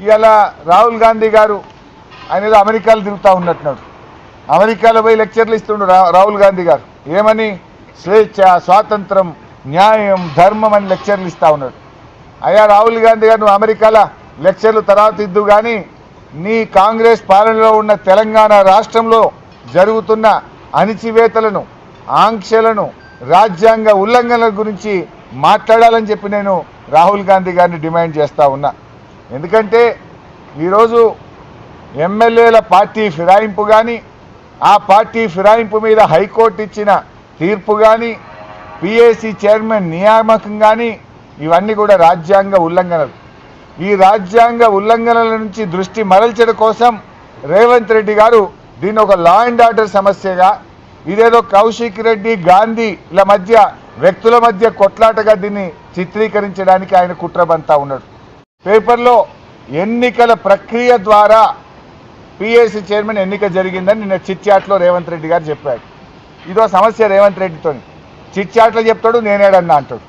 ఇవాళ రాహుల్ గాంధీ గారు ఆయన అమెరికాలో తిరుగుతూ ఉన్నట్టున్నాడు. అమెరికాలో పోయి లెక్చర్లు ఇస్తుండు రా- రాహుల్ గాంధీ గారు. ఏమని? స్వేచ్ఛ స్వాతంత్రం న్యాయం ధర్మం అని లెక్చర్లు ఇస్తూ ఉన్నాడు. అయ్యా రాహుల్ గాంధీ గారు నువ్వు అమెరికాలో లెక్చర్లు తర్వాత ఇద్దు కానీ నీ కాంగ్రెస్ పాలనలో ఉన్న తెలంగాణ రాష్ట్రంలో జరుగుతున్న అణిచివేతలను ఆంక్షలను రాజ్యాంగ ఉల్లంఘనల గురించి మాట్లాడాలని చెప్పి నేను రాహుల్ గాంధీ గారిని డిమాండ్ చేస్తూ ఉన్నా. ఎందుకంటే ఈరోజు ఎమ్మెల్యేల పార్టీ ఫిరాయింపు కానీ ఆ పార్టీ ఫిరాయింపు మీద హైకోర్టు ఇచ్చిన తీర్పు కానీ పిఏసీ చైర్మన్ నియామకం కానీ ఇవన్నీ కూడా రాజ్యాంగ ఉల్లంఘనలు. ఈ రాజ్యాంగ ఉల్లంఘనల నుంచి దృష్టి మరల్చడం కోసం రేవంత్ రెడ్డి గారు దీన్ని ఒక లా అండ్ ఆర్డర్ సమస్యగా ఇదేదో కౌశిక్ రెడ్డి గాంధీల మధ్య వ్యక్తుల మధ్య కొట్లాటగా దీన్ని చిత్రీకరించడానికి ఆయన కుట్రబంతా ఉన్నాడు. పేపర్లో ఎన్నికల ప్రక్రియ ద్వారా పిఎస్సి చైర్మన్ ఎన్నిక జరిగిందని నిన్న చిట్చాట్లో రేవంత్ రెడ్డి గారు చెప్పాడు. ఇదో సమస్య రేవంత్ రెడ్డితోని. చిట్చాట్లో చెప్తాడు నేనేడన్నా అంటాడు.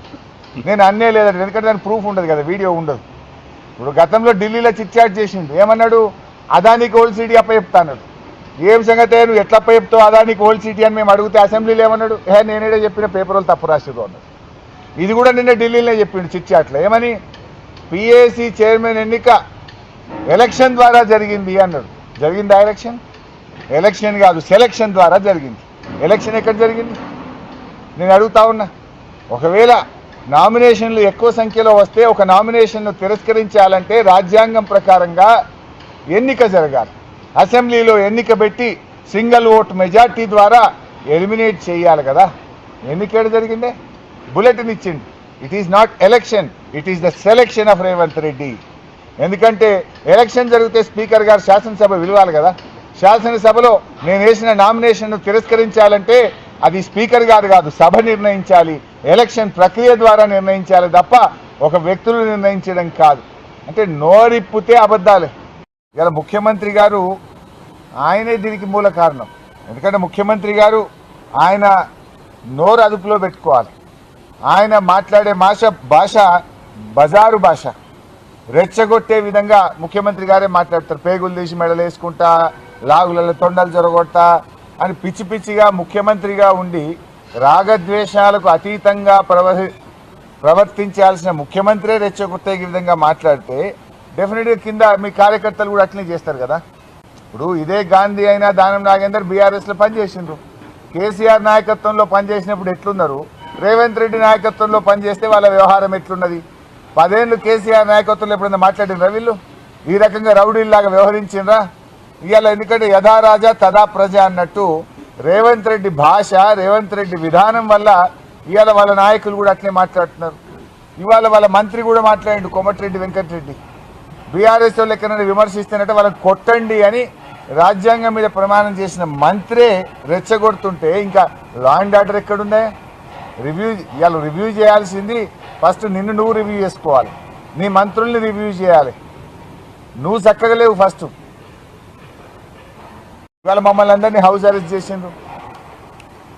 నేను అన్నే లేదంటే ఎందుకంటే దాని ప్రూఫ్ ఉండదు కదా వీడియో ఉండదు. ఇప్పుడు గతంలో ఢిల్లీలో చిట్చాట్ చేసిండు. ఏమన్నాడు? అదానికి ఓల్సీడీ అప్ప చెప్తాడు ఏం సంగతే? నువ్వు ఎట్లా అప్ప చెప్తావు? అదానికి ఓల్డ్ సిటీ అని మేము అడిగితే అసెంబ్లీలో ఏమన్నాడు? హే నేనేడే చెప్పిన పేపర్ వాళ్ళు తప్పు రాసిరు అన్నాడు. ఇది కూడా నిన్న ఢిల్లీలో చెప్పిండు చిట్చాట్లో ఏమని? పిఏసీ చైర్మన్ ఎన్నిక ఎలక్షన్ ద్వారా జరిగింది అన్నాడు. జరిగిందా ఎలక్షన్ ఎలక్షన్ కాదు సెలక్షన్ ద్వారా జరిగింది. ఎలక్షన్ ఎక్కడ జరిగింది? నేను అడుగుతా ఉన్నా. ఒకవేళ నామినేషన్లు ఎక్కువ సంఖ్యలో వస్తే ఒక నామినేషన్ను తిరస్కరించాలంటే రాజ్యాంగం ప్రకారంగా ఎన్నిక జరగాలి. అసెంబ్లీలో ఎన్నిక పెట్టి సింగిల్ ఓట్ మెజార్టీ ద్వారా ఎలిమినేట్ చేయాలి కదా. ఎన్నికేడు జరిగిందే? బులెటిన్ ఇచ్చింది it is not election it is the selection of Revanth Reddy ఎందుకంటే ఎలక్షన్ జరిగితే స్పీకర్ గారు శాసనసభ విలువాలి కదా. శాసనసభలో నేను వేసిన నామినేషన్ను తిరస్కరించాలంటే అది స్పీకర్ గారు కాదు సభ నిర్ణయించాలి. ఎలక్షన్ ప్రక్రియ ద్వారా నిర్ణయించాలి తప్ప ఒక వ్యక్తులు నిర్ణయించడం కాదు. అంటే నోరిప్పితే అబద్ధాలే. ఇలా ముఖ్యమంత్రి గారు ఆయనే దీనికి మూల కారణం. ఎందుకంటే ముఖ్యమంత్రి గారు ఆయన నోరు అదుపులో పెట్టుకోవాలి. ఆయన మాట్లాడే భాష భాష బజారు భాష. రెచ్చగొట్టే విధంగా ముఖ్యమంత్రి గారే మాట్లాడతారు. పేగులు తీసి మెడలు వేసుకుంటా లాగులలో తొండలు జరగొట్టా అని పిచ్చి పిచ్చిగా ముఖ్యమంత్రిగా ఉండి రాగద్వేషాలకు అతీతంగా ప్రవహి ప్రవర్తించాల్సిన ముఖ్యమంత్రే రెచ్చగొట్టే విధంగా మాట్లాడితే డెఫినెట్గా కింద మీ కార్యకర్తలు కూడా అట్లనే చేస్తారు కదా. ఇప్పుడు ఇదే గాంధీ అయినా దానం నాగేందర్ బీఆర్ఎస్లో పనిచేసిండ్రు. కేసీఆర్ నాయకత్వంలో పనిచేసినప్పుడు ఎట్లున్నారు? రేవంత్ రెడ్డి నాయకత్వంలో పనిచేస్తే వాళ్ళ వ్యవహారం ఎట్లున్నది? పదేళ్ళు కేసీఆర్ నాయకత్వంలో ఎప్పుడైనా మాట్లాడినరా వీళ్ళు? ఈ రకంగా రౌడీల్లాగా వ్యవహరించిండ్రా? ఇవాళ ఎందుకంటే యథా రాజా తదా ప్రజ అన్నట్టు రేవంత్ రెడ్డి భాష రేవంత్ రెడ్డి విధానం వల్ల ఇవాళ వాళ్ళ నాయకులు కూడా అట్లే మాట్లాడుతున్నారు. ఇవాళ వాళ్ళ మంత్రి కూడా మాట్లాడిండు కోమటిరెడ్డి వెంకటరెడ్డి. బీఆర్ఎస్ వాళ్ళు ఎక్కడైనా విమర్శిస్తున్నట్టే వాళ్ళని కొట్టండి అని రాజ్యాంగం మీద ప్రమాణం చేసిన మంత్రే రెచ్చగొడుతుంటే ఇంకా లా అండ్ ఆర్డర్ ఎక్కడుందే రివ్యూ ఇవాళ రివ్యూ చేయాల్సింది ఫస్ట్ నిన్ను నువ్వు రివ్యూ చేసుకోవాలి. నీ మంత్రుల్ని రివ్యూ చేయాలి. నువ్వు చక్కగా లేవు ఫస్ట్ ఇవాళ మమ్మల్ని అందరినీ హౌస్ అరెస్ట్ చేసిండ్రు.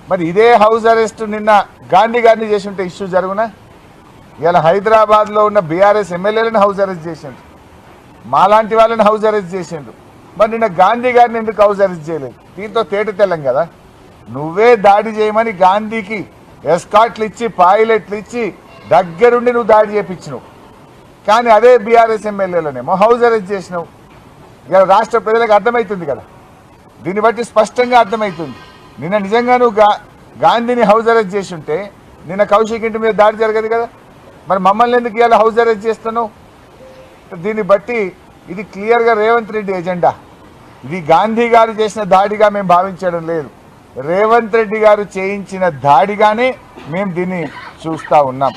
మరి ఇదే హౌస్ అరెస్ట్ నిన్న గాంధీ గారిని చేసి ఉంటే ఇష్యూ జరుగునా? ఇవాళ హైదరాబాద్లో ఉన్న బీఆర్ఎస్ ఎమ్మెల్యేలను హౌస్ అరెస్ట్ చేసిండ్రు. మాలాంటి వాళ్ళని హౌస్ అరెస్ట్ చేసిండ్రు. మరి నిన్న గాంధీ గారిని ఎందుకు హౌస్ అరెస్ట్ చేయలేదు? దీంతో తేట తెల్లం కదా? నువ్వే దాడి చేయమని గాంధీకి ఎస్కాట్లు ఇచ్చి పాయిలెట్లు ఇచ్చి దగ్గరుండి నువ్వు దాడి చేపించినావు. కానీ అదే బీఆర్ఎస్ ఎమ్మెల్యేలనేమో హౌస్ అరెస్ట్ చేసినావు. ఇక రాష్ట్ర ప్రజలకు అర్థమవుతుంది కదా? దీన్ని బట్టి స్పష్టంగా అర్థమవుతుంది నిన్న నిజంగా నువ్వు గా గాంధీని హౌస్ అరెస్ట్ చేసి ఉంటే నిన్న కౌశిక్ ఇంటి మీద దాడి జరగదు కదా? మరి మమ్మల్ని ఎందుకు ఇవాళ హౌస్ అరెస్ట్ చేస్తున్నావు? దీన్ని బట్టి ఇది క్లియర్గా రేవంత్ రెడ్డి ఎజెండా ఇది గాంధీ గారు చేసిన దాడిగా మేము భావించడం లేదు. రేవంత్ రెడ్డి గారు చేయించిన దాడిగానే మేము దీన్ని చూస్తూ ఉన్నాం.